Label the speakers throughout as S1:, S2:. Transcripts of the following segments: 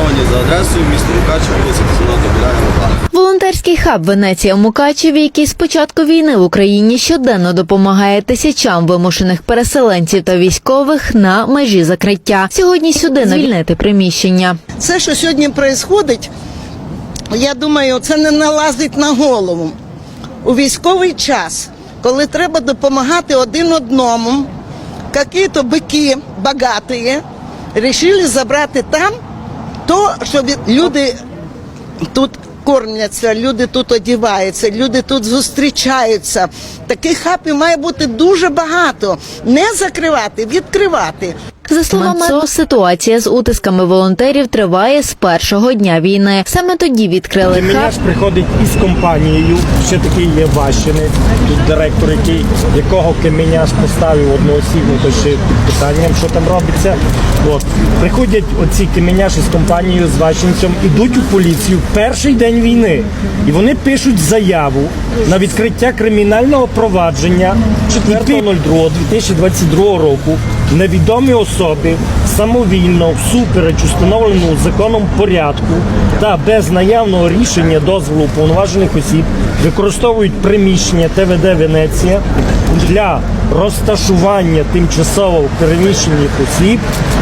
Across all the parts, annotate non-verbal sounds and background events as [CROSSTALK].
S1: встановлені за адресою місто Мукачево, вулиця Космонавта Біляга Мукачева.
S2: Волонтерський хаб Венеція у Мукачеві, який з початку війни в Україні щоденно допомагає тисячам вимушених переселенців та військових на межі закриття. Сьогодні сюди звільнити приміщення.
S3: Це, що сьогодні відбувається, я думаю, це не налазить на голову. У військовий час, коли треба допомагати один одному, які-то бики багаті вирішили забрати там то, що люди тут кормляться, люди тут одіваються, люди тут зустрічаються. Таких хапів має бути дуже багато. Не закривати, відкривати.
S2: За словами ЦО, ситуація з утисками волонтерів триває з першого дня війни. Саме тоді відкрили хаб.
S4: Приходить із компанією. Ще такий є Ващини, тут директор, який якого Кеміняш поставив одноосібно, то ще під питанням, що там робиться. От приходять оці Кеміняш із компанією з Ващенцем, ідуть у поліцію в перший день війни, і вони пишуть заяву на відкриття кримінального провадження 4.02.2022 року. Невідомі особи самовільно всупереч установленому законом порядку та без наявного рішення дозволу уповноважених осіб використовують приміщення ТВД Венеція для розташування тимчасово переміщених осіб,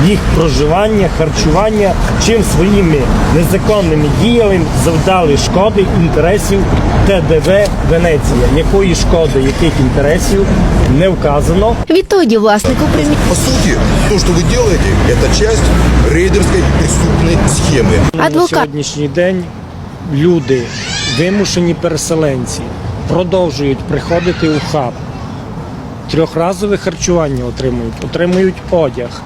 S4: їх проживання, харчування, чим своїми незаконними діями завдали шкоди інтересів ТДВ Венеція. Якої шкоди, яких інтересів не вказано.
S2: Відтоді власнику приміщення
S5: По сути, то, что вы делаете, это часть рейдерской преступной схемы.
S4: На
S2: адвокат
S4: сьогоднішній день люди, вимушені переселенці, продовжують приходити у хаб. Трьохразове харчування отримують, отримують одяг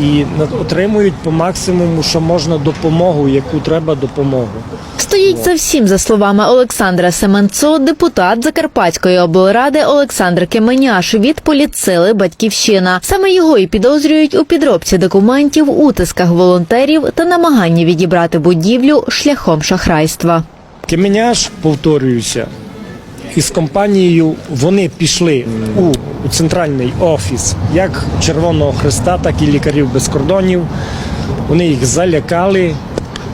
S4: і отримують по максимуму, що можна допомогу, яку треба допомогу.
S2: Стоїть за всім, за словами Олександра Семенцо, депутат Закарпатської облради Олександр Кеменяш від політсили Батьківщина. Саме його і підозрюють у підробці документів, утисках волонтерів та намаганні відібрати будівлю шляхом шахрайства.
S4: Кеменяш, повторююся, із компанією вони пішли у, центральний офіс як Червоного Христа, так і лікарів без кордонів. Вони їх залякали.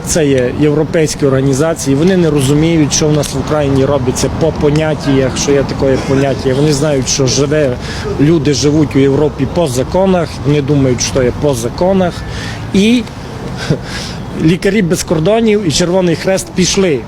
S4: Це є європейські організації. Вони не розуміють, що в нас в Україні робиться по поняттях, що є таке поняття. Вони знають, що живе люди живуть у Європі по законах. Вони думають, що є по законах. І [LAUGHS] лікарі без кордонів і Червоний Хрест пішли.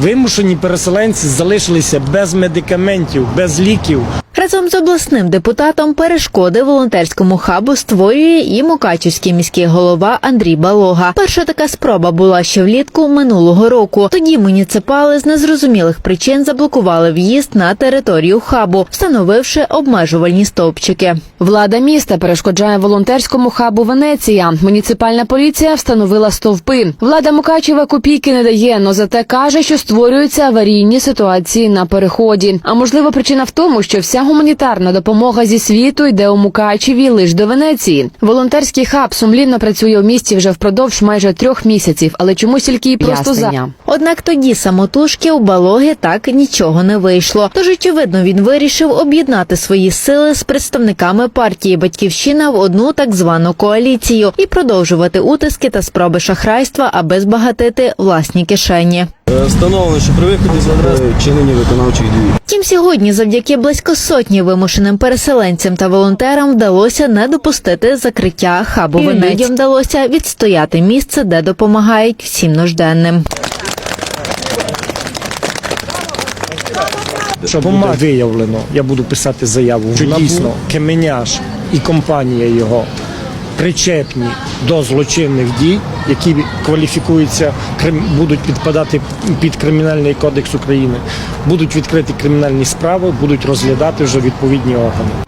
S4: Вимушені переселенці залишилися без медикаментів, без ліків.
S2: Разом з обласним депутатом перешкоди волонтерському хабу створює і Мукачівський міський голова Андрій Балога. Перша така спроба була ще влітку минулого року. Тоді муніципали з незрозумілих причин заблокували в'їзд на територію хабу, встановивши обмежувальні стовпчики.
S6: Влада міста перешкоджає волонтерському хабу Венеція. Муніципальна поліція встановила стовпи. Влада Мукачева копійки не дає, но зате каже, що створюються аварійні ситуації на переході. А можливо, причина в тому, що вся гуманітарна допомога зі світу йде у Мукачеві лише до Венеції. Волонтерський хаб сумлінно працює у місті вже впродовж майже трьох місяців, але чомусь тільки і просто за.
S2: Однак тоді самотужки у Балоги так нічого не вийшло. Тож, очевидно, він вирішив об'єднати свої сили з представниками партії Батьківщина в одну так звану коаліцію і продовжувати утиски та спроби шахрайства, аби збагатити власні кишені.
S1: Е, Встановлено, що при виході з адреси чинення виконавчих дій.
S2: Втім, сьогодні, завдяки близько сотні вимушеним переселенцям та волонтерам, вдалося не допустити закриття хабу.
S6: Людям
S2: вдалося відстояти місце, де допомагають всім нужденним.
S4: Щоб буде виявлено, я буду писати заяву, що дійсно Кеменяш і компанія його причепні до злочинних дій, які кваліфікуються, будуть підпадати під Кримінальний кодекс України, будуть відкриті кримінальні справи, будуть розглядати вже відповідні органи.